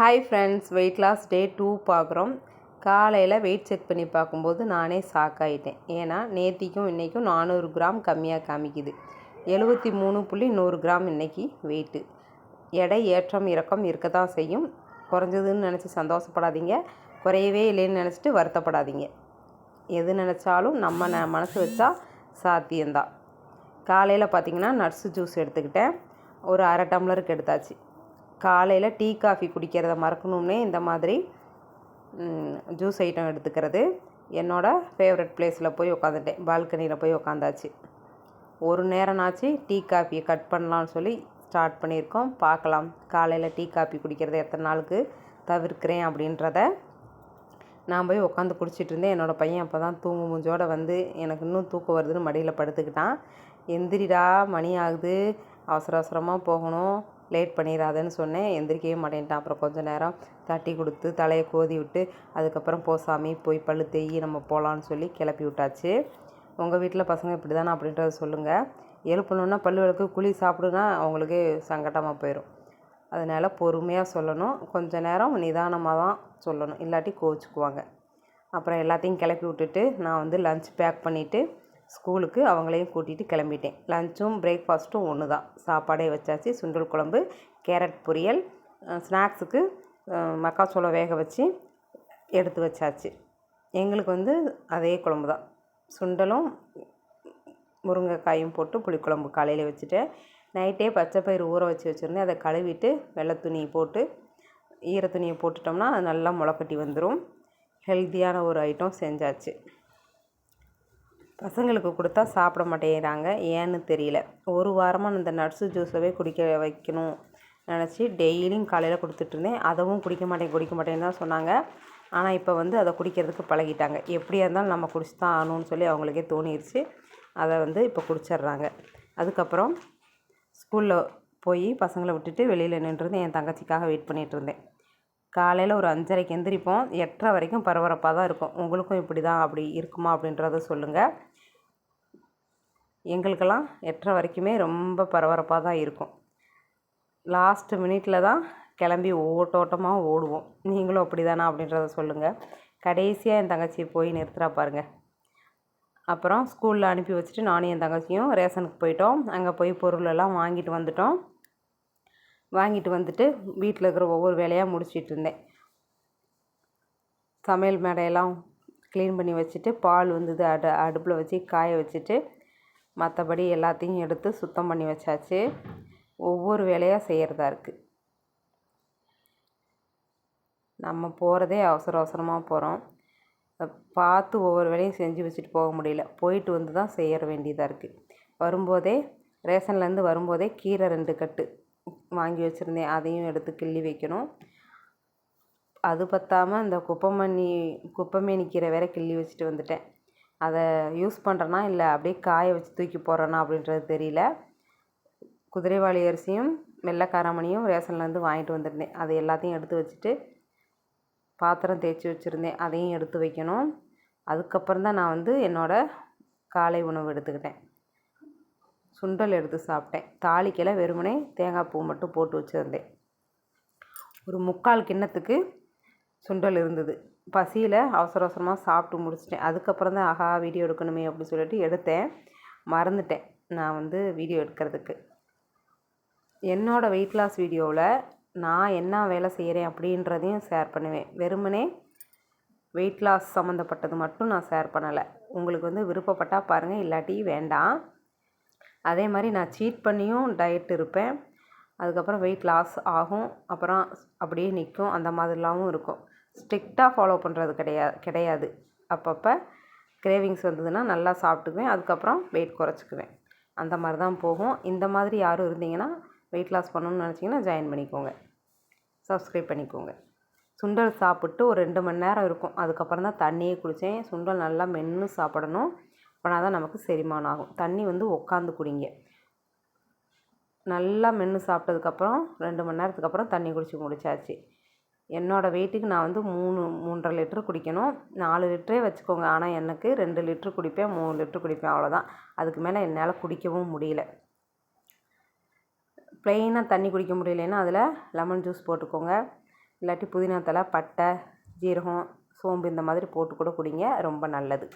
Hi friends weight loss day two பார்க்குறோம். காலையில் weight check பண்ணி பார்க்கும்போது நானே ஷாக் ஆகிட்டேன் ஏன்னா நேத்திக்கும் இன்றைக்கும் நானூறு கிராம் கம்மியாக காமிக்குது. எழுபத்தி மூணு புள்ளி நூறு கிராம் இன்றைக்கி வெயிட்டு எடை ஏற்றம் இறக்கம் இருக்க தான் செய்யும். குறைஞ்சதுன்னு நினச்சி சந்தோஷப்படாதீங்க. குறையவே இல்லைன்னு நினச்சிட்டு வருத்தப்படாதீங்க. எது நினச்சாலும் நம்ம ந மனசு வச்சா சாத்தியம்தான். காலையில் பார்த்திங்கன்னா நட்ஸு ஜூஸ் எடுத்துக்கிட்டேன். ஒரு அரை டம்ளருக்கு எடுத்தாச்சு. காலையில் டீ காஃபி குடிக்கிறத மறக்கணும்னே இந்த மாதிரி ஜூஸ் ஐட்டம் எடுத்துக்கிறது. என்னோடய ஃபேவரட் பிளேஸில் போய் உட்காந்துட்டேன் பால்கனியில் போய் உட்காந்தாச்சு ஒரு நேரம்னாச்சு டீ காஃபியை கட் பண்ணலான்னு சொல்லி ஸ்டார்ட் பண்ணியிருக்கோம். பார்க்கலாம் காலையில் டீ காஃபி குடிக்கிறத எத்தனை நாளுக்கு தவிர்க்கிறேன் அப்படின்றத நான் போய் உட்காந்து குடிச்சிட்டு இருந்தேன். என்னோடய பையன் அப்போ தான் தூங்கு மூஞ்சோடு வந்து எனக்கு இன்னும் தூக்கம் வருதுன்னு மடியில் படுத்துக்கிட்டான். எந்திரிடா மணி ஆகுது. அவசர அவசரமாக போகணும். லேட் பண்ணிடாதேன்னு சொன்னேன். எந்திரிக்கவே மாட்டேன்ட்டான். அப்புறம் கொஞ்சம் நேரம் தட்டி கொடுத்து தலையை கோதி விட்டு அதுக்கப்புறம் போ சாமி போய் பல்லு தேய் நம்ம போகலான்னு சொல்லி கிளப்பி விட்டாச்சு. உங்கள் வீட்டில் பசங்க இப்படி தானே அப்படின்றத சொல்லுங்கள் எழுப்பணுன்னா பல்லு விளக்கு குழி சாப்பிடுனா அவங்களுக்கு சங்கடமாக போயிடும் அதனால் பொறுமையாக சொல்லணும். கொஞ்ச நேரம் நிதானமாக தான் சொல்லணும். இல்லாட்டி கோவிச்சுக்குவாங்க. அப்புறம் எல்லாத்தையும் கிளப்பி விட்டுட்டு நான் வந்து லஞ்ச் பேக் பண்ணிவிட்டு ஸ்கூலுக்கு அவங்களையும் கூட்டிகிட்டு கிளம்பிட்டேன். லஞ்சும் பிரேக்ஃபாஸ்ட்டும் ஒன்று தான் சாப்பாடே வச்சாச்சு. சுண்டல் குழம்பு கேரட் பொரியல் ஸ்நாக்ஸுக்கு மக்காச்சோளம் வேக வச்சு எடுத்து வச்சாச்சு. எங்களுக்கு வந்து அதே குழம்பு தான் சுண்டலும் முருங்கைக்காயும் போட்டு புளிக்குழம்பு காலையில் வச்சுட்டேன். நைட்டே பச்சை பயிறு ஊற வச்சு வச்சுருந்தேன். அதை கழுவிட்டு வெள்ளை துணி போட்டு ஈர துணியை போட்டுட்டோம்னா அது நல்லா முளைக்கட்டி வந்துடும் ஹெல்த்தியான ஒரு ஐட்டம் செஞ்சாச்சு. பசங்களுக்கு கொடுத்தா சாப்பிட மாட்டேங்கிறாங்க. ஏன்னு தெரியல. ஒரு வாரமாக இந்த நட்ஸு ஜூஸவே குடிக்க வைக்கணும் நினச்சி டெய்லியும் காலையில் கொடுத்துட்ருந்தேன் அதவும் குடிக்க மாட்டேன் குடிக்க மாட்டேன்னு தான் சொன்னாங்க. ஆனால் இப்போ வந்து அதை குடிக்கிறதுக்கு பழகிட்டாங்க. எப்படியா இருந்தாலும் நம்ம குடிச்சு தான் ஆகணும்னு சொல்லி அவங்களுக்கே தோணிடுச்சு அதை வந்து இப்போ குடிச்சிட்றாங்க. அதுக்கப்புறம் ஸ்கூலில் போய் பசங்களை விட்டுட்டு வெளியில் நின்றுருந்து என் தங்கச்சிக்காக வெயிட் பண்ணிகிட்டு இருந்தேன். காலையில் ஒரு அஞ்சரைக்கு எந்திரிப்போம். எட்டரை வரைக்கும் பரபரப்பாக தான் இருக்கும். உங்களுக்கும் இப்படி தான் அப்படி இருக்குமா அப்படின்றத சொல்லுங்கள் எங்களுக்கெல்லாம் எட்டரை வரைக்குமே ரொம்ப பரபரப்பாக தான் இருக்கும். லாஸ்ட்டு மினிட்டில் தான் கிளம்பி ஓட்டோட்டமாக ஓடுவோம். நீங்களும் அப்படி தானா அப்படின்றத சொல்லுங்கள் கடைசியாக என் தங்கச்சியை போய் நிறுத்துகிறா பாருங்கள் அப்புறம் ஸ்கூலில் அனுப்பி வச்சுட்டு நானும் என் தங்கச்சியும் ரேஷனுக்கு போயிட்டோம். அங்கே போய் பொருளெல்லாம் வாங்கிட்டு வந்துட்டோம். வாங்கிட்டு வந்துட்டு வீட்டில் இருக்கிற ஒவ்வொரு வேலையாக முடிச்சிட்டு இருந்தேன். சமையல் மேடையெல்லாம் க்ளீன் பண்ணி வச்சுட்டு பால் வந்தது அடு அடுப்பில் வச்சு காய வச்சுட்டு மற்றபடி எல்லாத்தையும் எடுத்து சுத்தம் பண்ணி வச்சாச்சு. ஒவ்வொரு வேலையாக செய்கிறதா இருக்குது நம்ம போகிறதே அவசர அவசரமாக போகிறோம் பார்த்து ஒவ்வொரு வேலையும் செஞ்சு வச்சுட்டு போக முடியல. போயிட்டு வந்து தான் செய்ய வேண்டியதாக இருக்குது வரும்போதே ரேஷன்லேருந்து வரும்போதே கீரை ரெண்டு கட்டு வாங்கி வச்சுருந்தேன். அதையும் எடுத்து கிள்ளி வைக்கணும். அது பற்றாமல் இந்த குப்பைமணி குப்பைமேனி கீரை வேற கிள்ளி வச்சுட்டு வந்துட்டேன். அதை யூஸ் பண்ணுறனா இல்லை அப்படியே காய வச்சு தூக்கி போடுறனா அப்படின்றது தெரியல. குதிரைவாளி அரிசியும் வெள்ளைக்காரமணியும் ரேஷன்லேருந்து வாங்கிட்டு வந்திருந்தேன். அதை எல்லாத்தையும் எடுத்து வச்சுட்டு பாத்திரம் தேய்ச்சி வச்சுருந்தேன். அதையும் எடுத்து வைக்கணும். அதுக்கப்புறம் தான் நான் வந்து என்னோடய காலை உணவு எடுத்துக்கிட்டேன். சுண்டல் எடுத்து சாப்பிட்டேன். தாளிக்கெல்லாம் வெறுமனே தேங்காய் பூ மட்டும் போட்டு வச்சுருந்தேன். ஒரு முக்கால் கிண்ணத்துக்கு சுண்டல் இருந்தது. பசியில் அவசர அவசரமாக சாப்பிட்டு முடிச்சிட்டேன். அதுக்கப்புறம் தான் ஆஹா வீடியோ எடுக்கணுமே அப்படின்னு சொல்லிட்டு எடுத்தேன். மறந்துட்டேன் நான் வந்து வீடியோ எடுக்கிறதுக்கு. என்னோடய வெயிட் லாஸ் வீடியோவில் நான் என்ன வேலை செய்கிறேன் அப்படின்றதையும் ஷேர் பண்ணுவேன். வெறுமனே வெயிட் லாஸ் சம்மந்தப்பட்டது மட்டும் நான் ஷேர் பண்ணலை. உங்களுக்கு வந்து விருப்பப்பட்டால் பாருங்கள் இல்லாட்டி வேண்டாம். அதே மாதிரி நான் சீட் பண்ணியும் டயட் இருப்பேன். அதுக்கப்புறம் வெயிட் லாஸ் ஆகும். அப்புறம் அப்படியே நிற்கும். அந்த மாதிரிலாவும் இருக்கும். ஸ்ட்ரிக்டாக ஃபாலோ பண்ணுறது கிடையாது கிடையாது. அப்பப்போ கிரேவிங்ஸ் வந்ததுன்னா நல்லா சாப்பிட்டுக்குவேன். அதுக்கப்புறம் வெயிட் குறைச்சிக்குவேன். அந்த மாதிரி தான் போகும். இந்த மாதிரி யாரும் இருந்தீங்கன்னா வெயிட் லாஸ் பண்ணணும்னு நினச்சிங்கன்னா ஜாயின் பண்ணிக்கோங்க. சப்ஸ்கிரைப் பண்ணிக்கோங்க. சுண்டல் சாப்பிட்டு ஒரு ரெண்டு மணி நேரம் இருக்கும். அதுக்கப்புறம் தான் தண்ணியே குடித்தேன் சுண்டல் நல்லா மென்று சாப்பிடணும். அப்படின்னா தான் நமக்கு செரிமானம் ஆகும். தண்ணி வந்து உட்காந்து குடிங்க. நல்லா மென்று சாப்பிட்டதுக்கப்புறம் ரெண்டு மணி நேரத்துக்கு அப்புறம் தண்ணி குடிச்சு முடிச்சாச்சு. என்னோடய வெயிட்டுக்கு நான் வந்து மூணு மூன்றரை லிட்ரு குடிக்கணும். நாலு லிட்டரே வச்சுக்கோங்க. ஆனால் எனக்கு ரெண்டு லிட்ரு குடிப்பேன் மூணு லிட்ரு குடிப்பேன். அவ்வளோதான் அதுக்கு மேலே என்னால் குடிக்கவும் முடியல. ப்ளெயினாக தண்ணி குடிக்க முடியலன்னா அதில் லெமன் ஜூஸ் போட்டுக்கோங்க. இல்லாட்டி புதினா தலை பட்டை ஜீரகம் சோம்பு இந்த மாதிரி போட்டு கூட குடிங்க. ரொம்ப நல்லது.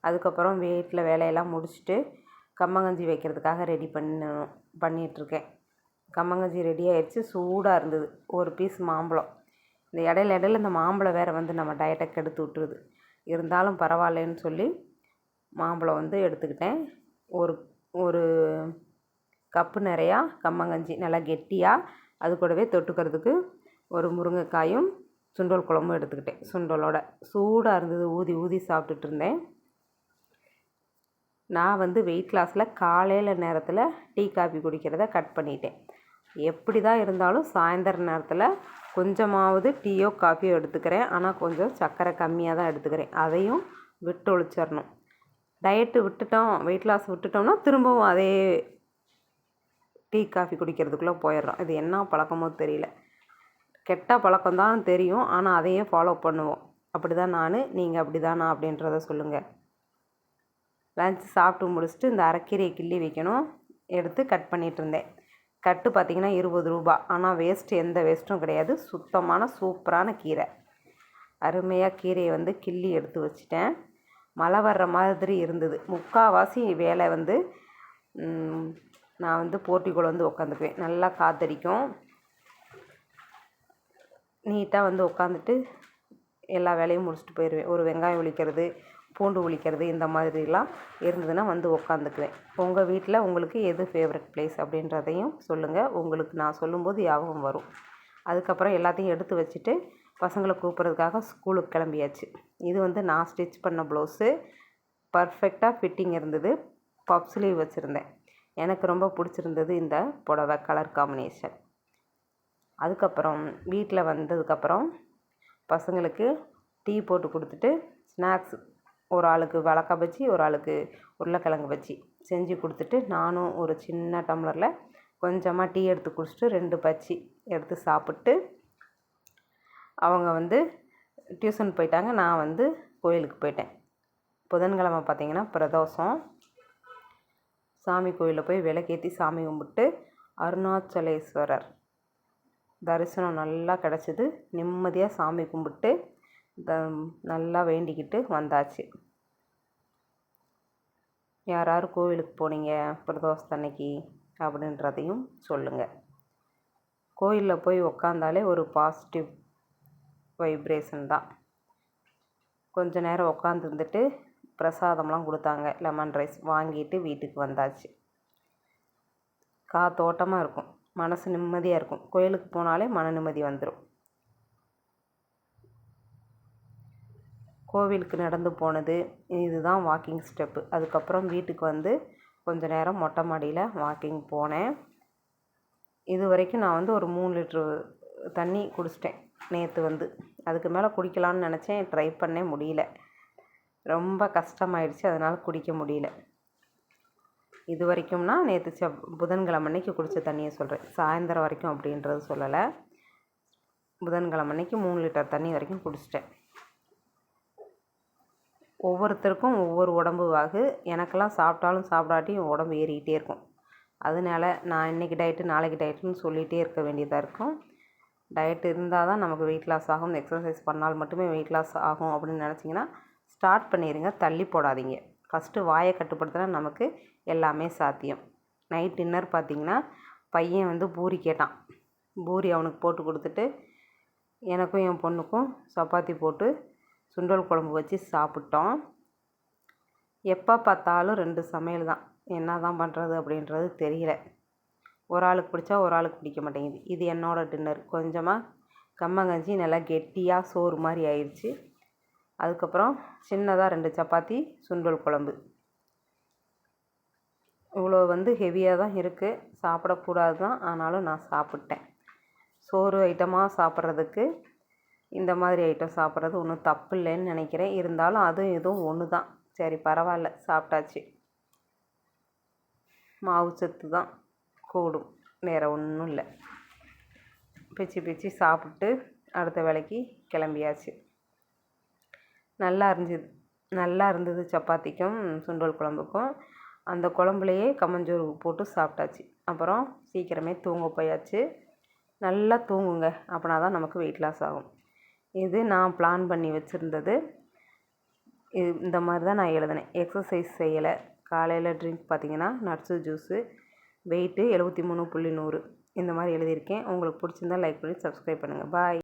அதுக்கப்புறம் வீட்டில் வேலையெல்லாம் முடிச்சுட்டு கம்மங்கஞ்சி வைக்கிறதுக்காக ரெடி பண்ணணும் பண்ணிகிட்ருக்கேன் கம்மங்கஞ்சி ரெடி ஆயிடுச்சு. சூடாக இருந்தது. ஒரு பீஸ் மாம்பழம். இந்த இடையில இடையில இந்த மாம்பழம் வேறு வந்து நம்ம டயட்டை கெடுத்து விட்டுருது. இருந்தாலும் பரவாயில்லைன்னு சொல்லி மாம்பழம் வந்து எடுத்துக்கிட்டேன். ஒரு ஒரு கப்பு நிறையா கம்மங்கஞ்சி நல்லா கெட்டியாக அது கூடவே தொட்டுக்கிறதுக்கு ஒரு முருங்கைக்காயும் சுண்டல் குழம்பும் எடுத்துக்கிட்டேன். சுண்டலோட. சூடாக இருந்தது. ஊதி ஊதி சாப்பிட்டுட்டு இருந்தேன். நான் வந்து வெயிட் லாஸில் காலையில் நேரத்தில் டீ காஃபி குடிக்கிறத கட் பண்ணிட்டேன். எப்படி தான் இருந்தாலும் சாயந்தர நேரத்தில் கொஞ்சமாவது டீயோ காஃபியோ எடுத்துக்கிறேன். ஆனால் கொஞ்சம் சர்க்கரை கம்மியாக தான் எடுத்துக்கிறேன். அதையும் விட்டு ஒழிச்சிடணும் டயட்டு விட்டுட்டோம் வெயிட் லாஸ் விட்டுட்டோம்னா திரும்பவும் அதே டீ காஃபி குடிக்கிறதுக்குள்ளே போயிடுறோம். இது என்ன பழக்கமோ தெரியல. கெட்ட பழக்கம்தான் தெரியும். ஆனால் அதையே ஃபாலோ பண்ணுவோம். அப்படி தான் நான் நீங்கள் அப்படி தானா அப்படின்றத சொல்லுங்கள் லஞ்ச் சாப்பிட்டு முடிச்சுட்டு இந்த அரைக்கீரையை கிள்ளி வைக்கணும். எடுத்து கட் பண்ணிகிட்டு இருந்தேன். கட்டு பார்த்திங்கன்னா இருபது ரூபா. ஆனால் வேஸ்ட்டு எந்த வேஸ்ட்டும் கிடையாது. சுத்தமான சூப்பரான கீரை. அருமையாக கீரையை வந்து கிள்ளி எடுத்து வச்சிட்டேன். மழை வர்ற மாதிரி இருந்தது. முக்கால்வாசி வேலை வந்து நான் வந்து போர்ட்டிக்கோல வந்து உட்காந்துக்குவேன் நல்லா காற்றடிக்கும் நீட்டாக வந்து உட்காந்துட்டு எல்லா வேலையும் முடிச்சுட்டு போயிடுவேன் ஒரு வெங்காயம் ஒழிக்கிறது பூண்டு ஒழிக்கிறது இந்த மாதிரிலாம் இருந்ததுன்னா வந்து உக்காந்துக்குவேன். உங்கள் வீட்டில் உங்களுக்கு எது ஃபேவரட் ப்ளேஸ் அப்படின்றதையும் சொல்லுங்கள் உங்களுக்கு நான் சொல்லும்போது ஞாபகம் வரும். அதுக்கப்புறம் எல்லாத்தையும் எடுத்து வச்சுட்டு பசங்களை கூப்பிட்றதுக்காக ஸ்கூலுக்கு கிளம்பியாச்சு. இது வந்து நான் ஸ்டிச் பண்ண ப்ளவுஸு பர்ஃபெக்டாக ஃபிட்டிங் இருந்தது. பப் ஸ்லீவ் வச்சுருந்தேன். எனக்கு ரொம்ப பிடிச்சிருந்தது இந்த புடவை கலர் காம்பினேஷன் அதுக்கப்புறம் வீட்டில் வந்ததுக்கப்புறம் பசங்களுக்கு டீ போட்டு கொடுத்துட்டு ஸ்நாக்ஸ் ஒரு ஆளுக்கு வழக்கா பஜ்ஜி ஒரு ஆளுக்கு உருளைக்கிழங்கு பஜ்ஜி. செஞ்சு கொடுத்துட்டு நானும் ஒரு சின்ன டம்ளரில் கொஞ்சமாக டீ எடுத்து குடிச்சிட்டு ரெண்டு பஜ்ஜி எடுத்து சாப்பிட்டு அவங்க வந்து டியூஷன் போயிட்டாங்க. நான் வந்து கோயிலுக்கு போயிட்டேன். புதன்கிழமை பார்த்திங்கன்னா பிரதோஷம். சாமி கோயிலில் போய் விளக்கேற்றி சாமி கும்பிட்டு அருணாச்சலேஸ்வரர் தரிசனம் நல்லா கிடச்சிது. நிம்மதியாக சாமி கும்பிட்டு த நல்லா வேண்டிக்கிட்டு வந்தாச்சு. யார் யார் கோவிலுக்கு போனீங்க? பிரதோஷத்தன்னைக்கு அப்படின்றதையும் சொல்லுங்கள் கோயிலில் போய் உக்காந்தாலே ஒரு பாசிட்டிவ் வைப்ரேஷன் தான். கொஞ்ச நேரம் உக்காந்துருந்துட்டு பிரசாதம்லாம் கொடுத்தாங்க. லெமன் ரைஸ் வாங்கிட்டு வீட்டுக்கு வந்தாச்சு. காத்தோட்டமாக இருக்கும். மனசு நிம்மதியாக இருக்கும். கோயிலுக்கு போனாலே மன நிம்மதி வந்துடும் கோவிலுக்கு நடந்து போனது. இதுதான் வாக்கிங் ஸ்டெப்பு அதுக்கப்புறம் வீட்டுக்கு வந்து கொஞ்ச நேரம் மொட்டை மாடியில் வாக்கிங் போனேன். இது வரைக்கும் நான் வந்து ஒரு மூணு லிட்ரு தண்ணி குடிச்சிட்டேன். நேற்று வந்து. அதுக்கு மேலே குடிக்கலான்னு நினச்சேன். ட்ரை பண்ணே முடியல. ரொம்ப கஷ்டமாயிடுச்சு. அதனால் குடிக்க முடியல. இது வரைக்கும்னா நேற்று செவ் புதன்கிழமை அன்னைக்கு குடித்த தண்ணியை சொல்கிறேன் சாயந்தரம் வரைக்கும் அப்படின்றது சொல்லலை. புதன்கிழமை அன்னைக்கு மூணு லிட்டர் தண்ணி வரைக்கும் குடிச்சிட்டேன். ஒவ்வொருத்தருக்கும் ஒவ்வொரு உடம்பு வாகு. எனக்கெல்லாம் சாப்பிட்டாலும் சாப்பிடாட்டியும் உடம்பு ஏறிக்கிட்டே இருக்கும். அதனால நான் இன்றைக்கி டயட்டு நாளைக்கு டயட்டுன்னு சொல்லிகிட்டே இருக்க வேண்டியதாக இருக்கும். டயட் இருந்தால் தான் நமக்கு வெயிட் லாஸ் ஆகும். எக்ஸசைஸ் பண்ணால் மட்டுமே வெயிட் லாஸ் ஆகும் அப்படின்னு நினச்சிங்கன்னா ஸ்டார்ட் பண்ணிடுங்க தள்ளி போடாதீங்க. ஃபஸ்ட்டு வாயை கட்டுப்படுத்தினா நமக்கு எல்லாமே சாத்தியம். நைட் டின்னர் பார்த்திங்கன்னா பையன் வந்து பூரி கேட்டான். பூரி அவனுக்கு போட்டு கொடுத்துட்டு எனக்கும் என் பொண்ணுக்கும் சப்பாத்தி போட்டு சுண்டல் குழம்பு வச்சு சாப்பிட்டோம். எப்போ பார்த்தாலும் ரெண்டு சமையல் தான். என்ன தான் பண்ணுறது அப்படின்றது தெரியல. ஒரு ஆளுக்கு பிடிச்சா ஒரு ஆளுக்கு பிடிக்க மாட்டேங்குது. இது என்னோடய டின்னர் கொஞ்சமாக கம்மங்கஞ்சி நல்லா கெட்டியாக சோறு மாதிரி ஆயிடுச்சு அதுக்கப்புறம் சின்னதாக ரெண்டு சப்பாத்தி சுண்டல் குழம்பு. இவ்வளோ வந்து ஹெவியாக தான் இருக்குது சாப்பிடக்கூடாது தான் ஆனாலும் நான் சாப்பிட்டேன். சோறு ஐட்டமாக சாப்பிட்றதுக்கு இந்த மாதிரி ஐட்டம் சாப்பிட்றது ஒன்றும் தப்பு இல்லைன்னு நினைக்கிறேன். இருந்தாலும் அதுவும் இதுவும் ஒன்று தான் சரி பரவாயில்ல சாப்பிட்டாச்சு. மாவு சத்து தான் கூடும். வேறு ஒன்றும் இல்லை. பிச்சு பிச்சு சாப்பிட்டு அடுத்த வேலைக்கு கிளம்பியாச்சு. நல்லா இருந்துது. நல்லா இருந்தது சப்பாத்திக்கும் சுண்டல் குழம்புக்கும். அந்த குழம்புலையே கம்மஞ்சோறு போட்டு சாப்பிட்டாச்சு. அப்புறம் சீக்கிரமே தூங்க போயாச்சு. நல்லா தூங்குங்க. அப்படின்னா தான் நமக்கு வெயிட் லாஸ் ஆகும். இது நான் பிளான் பண்ணி வச்சுருந்தது. இது இந்த மாதிரி தான் நான் எழுதினேன். எக்ஸசைஸ் செய்யலை. காலையில் ட்ரிங்க் பார்த்தீங்கன்னா நட்ஸு ஜூஸு வெயிட்டு எழுபத்தி மூணு புள்ளி நூறு. இந்த மாதிரி எழுதியிருக்கேன். உங்களுக்கு பிடிச்சிருந்தா லைக் பண்ணி சப்ஸ்கிரைப் பண்ணுங்கள் பாய்